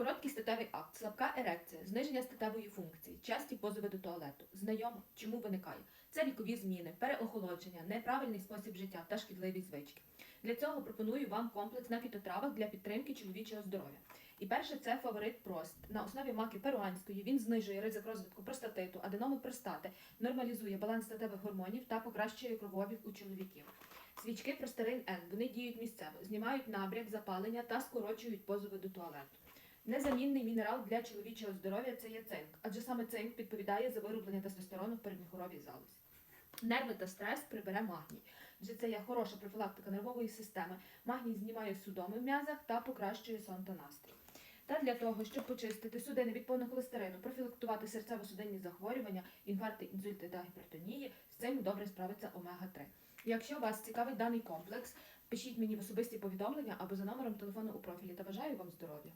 Короткий статевий акт, слабка ерекція, зниження статевої функції, часті позови до туалету. Знайомо, чому виникає? Це вікові зміни, переохолодження, неправильний спосіб життя та шкідливі звички. Для цього пропоную вам комплекс на фітотравах для підтримки чоловічого здоров'я. І перше це фаворит прост. На основі маки перуанської він знижує ризик розвитку простатиту, аденоми простати, нормалізує баланс статевих гормонів та покращує кровообіг у чоловіків. Свічки Простерин Н. Вони діють місцево, знімають набряк, запалення та скорочують позови до туалету. Незамінний мінерал для чоловічого здоров'я це є цинк, адже саме цинк відповідає за вироблення тестостерону в передміхоровій залозі. Нерви та стрес прибере магній, адже це є хороша профілактика нервової системи. Магній знімає судоми в м'язах та покращує сон та настрій. Та для того, щоб почистити судини від повного холестерину, профілактувати серцево-судинні захворювання, інфаркти, інсульти та гіпертонії, з цим добре справиться омега-3. Якщо вас цікавить даний комплекс, пишіть мені в особисті повідомлення або за номером телефону у профілі та бажаю вам здоров'я.